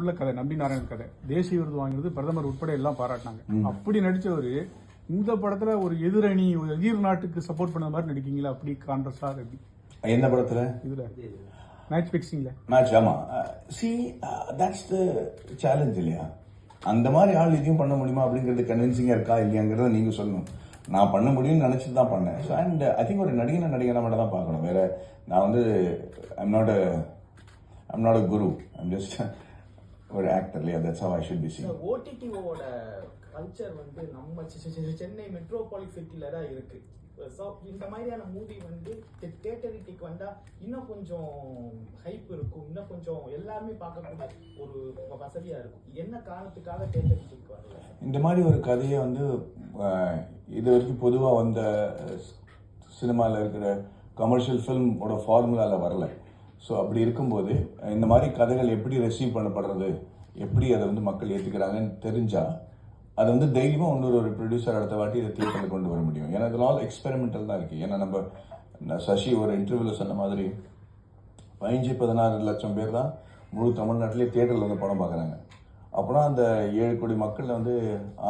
உள்ள கதை நம்பி நாராயணன் கதை. தேசிய விருது வாங்கினது பிரதமர் உட்பட எல்லாம் பாராட்டினாங்க. அப்படி நடிச்சவரு இந்த படத்துல ஒரு எதிரணி ஒரு எதிர் நாட்டுக்கு சப்போர்ட் பண்ண மாதிரி நடிக்கீங்களா? அப்படி கான்ட்ரஸ்டா எப்படி? எந்த படத்துல? இதுல. மேட்ச் பிக்சிங்ல மேட்ச் ஆமா. சி தட்ஸ் த சேலஞ்ச் இல்லையா? அந்த மாதிரி ஆள் இதையும் பண்ண முடியுமா அப்படிங்கிறது கன்வின்சிங்கா இருக்கா இல்லையாங்கிறத நீங்க சொல்லணும். நான் பண்ண முடியும்னு நினைச்சிட்டு தான் பண்ணேன். ஸோ அண்ட் ஐ திங்க் ஒரு நடிகனை நடிகனை மட்டும் தான் பார்க்கணும். வேற நான் வந்து I'm not I'm not a guru I'm just ஒரு ஆக்டர் இல்லையா? That's how I should be see ஓடிடிஓட culture வந்து நம்ம சென்னை மெட்ரோபாலிஸ் சிட்டில தான் இருக்கு. ஸோ இந்த மாதிரியான மூவி வந்து தேட்டரிட்டிக்கு வந்தா இன்னும் கொஞ்சம் ஹைப் இருக்கும். இன்னும் கொஞ்சம் எல்லாருமே பார்க்கக்கூடிய ஒரு வசதியா இருக்கும். என்ன காரணத்துக்காக தேட்டரிட்டிக்கு வரல இந்த மாதிரி ஒரு கதையை வந்து இது வரைக்கும் பொதுவாக வந்த சினிமாவில் இருக்கிற கமர்ஷியல் ஃபில்மோட ஃபார்முலாவில் வரல. ஸோ அப்படி இருக்கும்போது இந்த மாதிரி கதைகள் எப்படி ரெசீவ் பண்ணப்படுறது? எப்படி அதை வந்து மக்கள் ஏற்றுக்கிறாங்கன்னு தெரிஞ்சால் அதை வந்து தைரியமாக இன்னொரு ஒரு ப்ரொடியூசர் அடுத்த வாட்டி இதை தியேட்டரில் கொண்டு வர முடியும். ஏன்னா இதில் ஆல் எக்ஸ்பெரிமெண்டல் தான் இருக்குது ஏன்னா நம்ம சசி ஒரு இன்டர்வியூவில் சொன்ன மாதிரி பதினஞ்சு பதினாறு லட்சம் பேர் தான் முழு தமிழ்நாட்டிலே தியேட்டரில் வந்து படம் பார்க்குறாங்க. அப்போனா அந்த ஏழு கோடி மக்கள் வந்து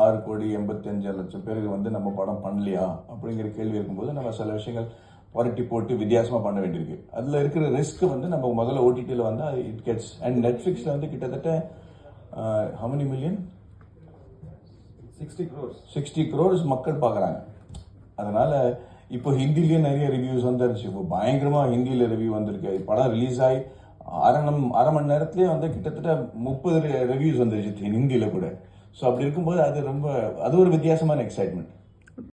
ஆறு கோடி எண்பத்தஞ்சு லட்சம் பேருக்கு வந்து நம்ம படம் பண்ணலையா? அப்படிங்கிற கேள்வி இருக்கும்போது நம்ம சில விஷயங்கள் புரட்டி போட்டு வித்தியாசமா பண்ண வேண்டியிருக்கு. அதுல இருக்கிற ரிஸ்க் வந்து நம்ம முதல்ல ஓடிடியில் வந்தா இட் கெட்ஸ் அண்ட் நெட்ஃபிளிக்ஸ்ல வந்து கிட்டத்தட்ட how many million sixty crores sixty crores மக்கள் பார்க்குறாங்க அதனால இப்போ ஹிந்திலேயே நிறைய ரிவ்யூஸ் வந்துருச்சு. இப்போ பயங்கரமா ஹிந்தியில ரிவ்யூ வந்திருக்கு. படம் ரிலீஸ் ஆகி அரை நம் அரை மணி நேரத்திலேயே வந்து கிட்டத்தட்ட முப்பது ரிவ்யூஸ் வந்துருச்சு ஹிந்தியில கூட. ஸோ அப்படி இருக்கும்போது அது ரொம்ப அது ஒரு வித்தியாசமான எக்ஸைட்மெண்ட்